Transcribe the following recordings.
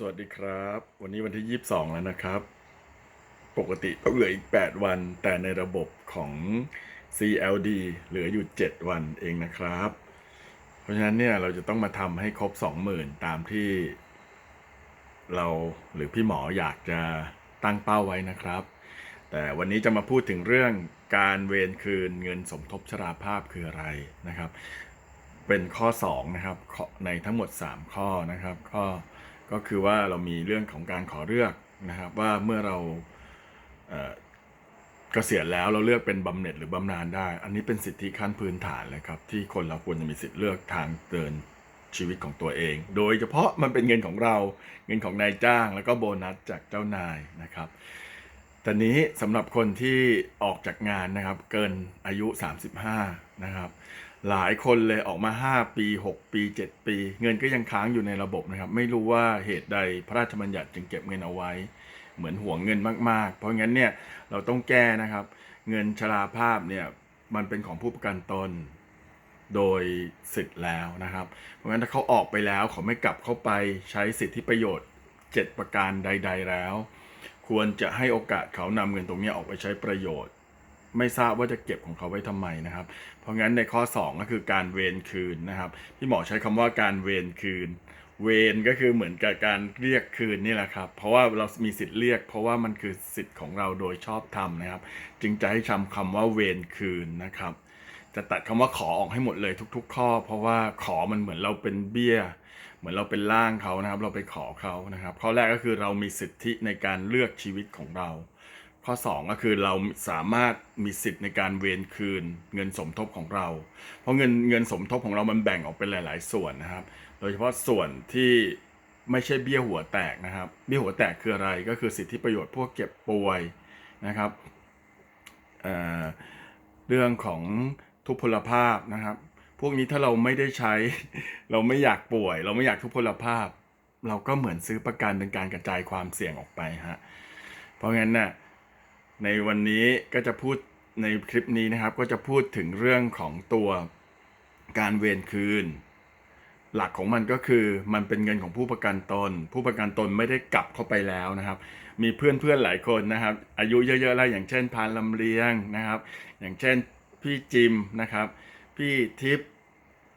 สวัสดีครับ วันนี้วันที่ 22 แล้วนะครับ ปกติก็เหลืออีก 8 วัน แต่ในระบบของ CLD เหลืออยู่ 7 วันเองนะครับ เพราะฉะนั้นเนี่ยเราจะต้องมาทำให้ครบ 20,000 ตามที่เราหรือพี่หมออยากจะตั้งเป้าไว้นะครับ แต่วันนี้จะมาพูดถึงเรื่องการเวรคืนเงินสมทบชราภาพคืออะไรนะครับ เป็นข้อ 2 นะครับในทั้งหมด 3 ข้อนะครับ ข้อ ก็คือว่าเรามีเรื่องของการขอเลือกนะครับว่าเมื่อเราเกษียณแล้วเราเลือกเป็นบำเหน็จหรือบำนาญได้ อันนี้เป็นสิทธิขั้นพื้นฐานเลยครับ ที่คนเราควรจะมีสิทธิเลือกทางเดินชีวิตของตัวเอง โดยเฉพาะมันเป็นเงินของเราเงินของนายจ้าง แล้วก็โบนัสจากเจ้านายนะครับ แต่นี้สำหรับคนที่ออกจากงานนะครับเกินอายุ 35 นะครับ หลายคนเลยออกมา 5 ปี 6 ปี 7 ปี เงินก็ยังค้างอยู่ในระบบนะครับ ไม่รู้ว่าเหตุใดพระราชบัญญัติจึงเก็บเงินเอาไว้ เหมือนห่วงเงินมาก ๆ เพราะงั้นเนี่ยเราต้องแก้นะครับ เงินชราภาพเนี่ยมันเป็นของผู้ประกันตนโดยสิทธิ์แล้วนะครับ เพราะงั้นถ้าเขาออกไปแล้วเขาไม่กลับเข้าไปใช้สิทธิประโยชน์ 7 ประการใด ๆ แล้ว ควรจะให้โอกาสเขานำเงินตรงนี้ออกไปใช้ประโยชน์ ไม่ทราบว่าจะเก็บของเขาไว้ทำไมนะครับ เพราะงั้นในข้อ 2 ก็คือการเวรคืนนะครับพี่หมอใช้คำว่าการเวรคืน เวรก็คือเหมือนกับการเรียกคืนนี่แหละครับ เพราะว่าเรามีสิทธิ์เรียก เพราะว่ามันคือสิทธิ์ของเราโดยชอบธรรมนะครับ จึงจะให้ทำคำว่าเวรคืนนะครับ จะตัดคำว่าขอออกให้หมดเลยทุก ๆ ข้อ เพราะว่าขอมันเหมือนเราเป็นเบี้ย มือนเราเป็นร่างเขานะครับ เราไปขอเขานะครับ ข้อแรกก็คือเรามีสิทธิในการเลือกชีวิตของเรา ข้อ 2 ก็คือเราสามารถมีสิทธิ์ในการเวนคืนเงินสมทบของเรา เพราะเงินเงินสมทบของเรามันแบ่งออกเป็นหลาย ๆ ส่วนนะครับ โดยเฉพาะส่วนที่ไม่ใช่เบี้ยหัวแตกนะครับ เบี้ยหัวแตกคืออะไรก็คือสิทธิประโยชน์พวกเก็บป่วยนะครับเเรื่องของทุพพลภาพนะครับ พวกนี้ถ้าเราไม่ได้ใช้ เราไม่อยากป่วย เราไม่อยากทุพพลภาพ เราก็เหมือนซื้อประกันเป็นการกระจายความเสี่ยงออกไปฮะเพราะงั้นน่ะในวันนี้ก็จะพูดในคลิปนี้นะครับ ก็จะพูดถึงเรื่องของตัวการเวรคืน หลักของมันก็คือมันเป็นเงินของผู้ประกันตน ผู้ประกันตนไม่ได้กลับเข้าไปแล้วนะครับ มีเพื่อนๆหลายคนนะครับ อายุเยอะๆแล้วอย่างเช่นพานลำเลียงนะครับ อย่างเช่นพี่จิมนะครับ พี่ทิพย์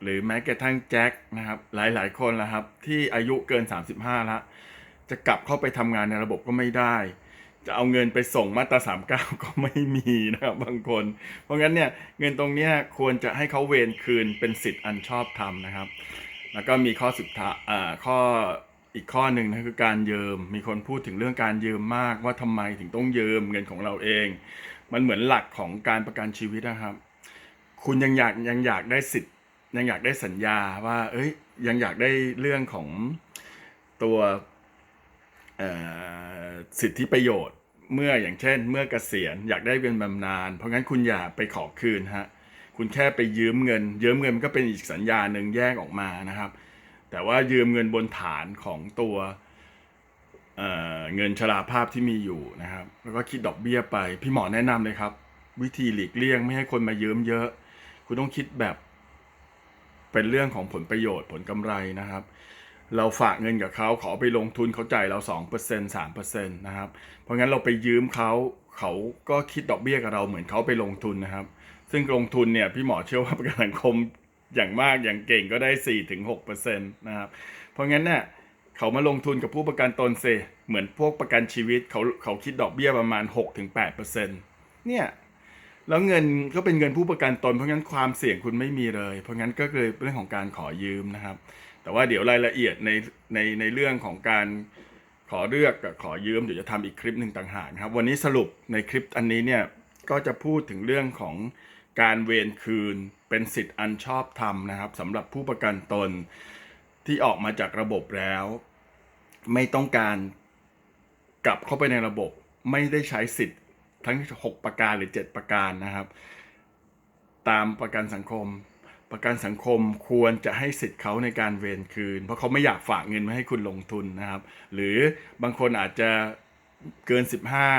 หรือแม้กระทั่งแจ็คนะครับ หลายๆคนแล้วครับ ที่อายุเกิน 35แล้วจะกลับเข้าไปทำงานในระบบก็ไม่ได้ จะเอาเงินไปส่งมาตราสามเก้าก็ไม่มีนะครับบางคน เพราะงั้นเนี่ยเงินตรงนี้ควรจะให้เขาเวรคืนเป็นสิทธิ์อันชอบธรรมนะครับ แล้วก็มีข้อสุดท้ายอ่าข้ออีกข้อหนึ่งนะคือการยืมมีคนพูดถึงเรื่องการยืมมากว่าทำไมถึงต้องยืมเงินของเราเอง มันเหมือนหลักของการประกันชีวิตนะครับ คุณยังอยากยังอยากได้สิทธิ์ ยังอยากได้สัญญาว่า เอ้ย ยังอยากได้เรื่องของตัวสิทธิประโยชน์ เมื่ออย่างเช่น เมื่อเกษียณอยากได้เป็นบำนาญเพราะงั้นคุณอย่าไปขอคืนฮะคุณแค่ไปยืมเงิน ยืมเงินมันก็เป็นอีกสัญญาหนึ่งแยกออกมานะครับ แต่ว่ายืมเงินบนฐานของตัวเเงินชราภาพที่มีอยู่นะครับ แล้วก็คิดดอกเบี้ยไป พี่หมอแนะนำเลยครับ วิธีหลีกเลี่ยงไม่ให้คนมายืมเยอะ คุณต้องคิดแบบ เป็นเรื่องของผลประโยชน์ผลกำไรนะครับ เราฝากเงินกับเขาขอไปลงทุนเขาจ่ายเรา 2% 3%นะครับ เพราะงั้นเราไปยืมเขาเขาก็คิดดอกเบี้ยกับเราเหมือนเขาไปลงทุนนะครับ ซึ่งลงทุนเนี่ยพี่หมอเชื่อว่าประกันสังคมอย่างมากอย่างเก่งก็ได้ 4-6%นะครับ เพราะงั้นเนี่ยเขามาลงทุนกับผู้ประกันตนเซเหมือนพวกประกันชีวิตเขาเขาคิดดอกเบี้ยประมาณ 6-8%เนี่ย แล้วเงินก็เป็นเงินผู้ประกันตน เพราะงั้นความเสี่ยงคุณไม่มีเลย เพราะงั้นก็เลยเรื่องของการขอยืมนะครับ แต่ว่าเดี๋ยวรายละเอียดในในในเรื่องของการขอเลือกกับขอยืมเดี๋ยวจะทำอีกคลิปหนึ่งต่างหากนะครับ วันนี้สรุปในคลิปอันนี้เนี่ยก็จะพูดถึงเรื่องของการเวรคืนเป็นสิทธิ์อันชอบธรรมนะครับสำหรับผู้ประกันตนที่ออกมาจากระบบแล้ว ไม่ต้องการกลับเข้าไปในระบบไม่ได้ใช้สิทธิ์ ทั้ง 6 ประการหรือ 7 ประการนะครับ ตามประกันสังคม ประกันสังคมควรจะให้สิทธิ์เขาในการเวรคืน เพราะเขาไม่อยากฝากเงินไว้ให้คุณลงทุนนะครับ หรือบางคนอาจจะเกิน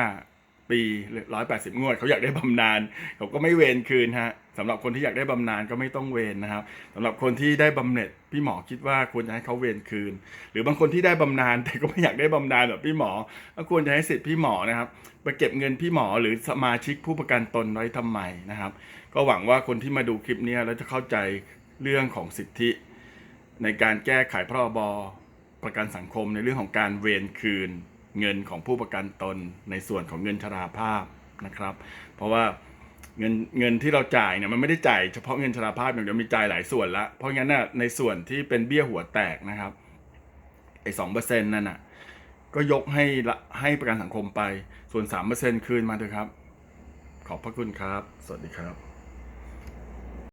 15 ปีหรือ180 งวด เขาอยากได้บำนาญเขาก็ไม่เวรคืนฮะ สำหรับคนที่อยากได้บำนาญก็ไม่ต้องเวนนะครับสำหรับคนที่ได้บำเหน็จพี่หมอคิดว่าควรจะให้เขาเวนคืน หรือบางคนที่ได้บำนาญแต่ก็ไม่อยากได้บำนาญแบบพี่หมอก็ควรจะให้สิทธิ์พี่หมอนะครับไปเก็บเงินพี่หมอหรือสมาชิกผู้ประกันตนไว้ทำไมนะครับ ก็หวังว่าคนที่มาดูคลิปนี้แล้วจะเข้าใจเรื่องของสิทธิ ในการแก้ไขพรบประกันสังคมในเรื่องของการเวรคืน เงินของผู้ประกันตนในส่วนของเงินชราภาพนะครับ เพราะว่า เงินเงินที่เราจ่ายเนี่ยมันไม่ได้จ่ายเฉพาะเงินชราภาพอย่างเดียวมีจ่ายหลายส่วนละเพราะงั้นน่ะในส่วนที่เป็นเบี้ยหัวแตกนะครับไอ้สองเปอร์เซ็นต์นั่นน่ะก็ยกให้ให้ประกันสังคมไปส่วนสามเปอร์เซ็นต์คืนมาเถอะครับ ขอบพระคุณครับ สวัสดีครับ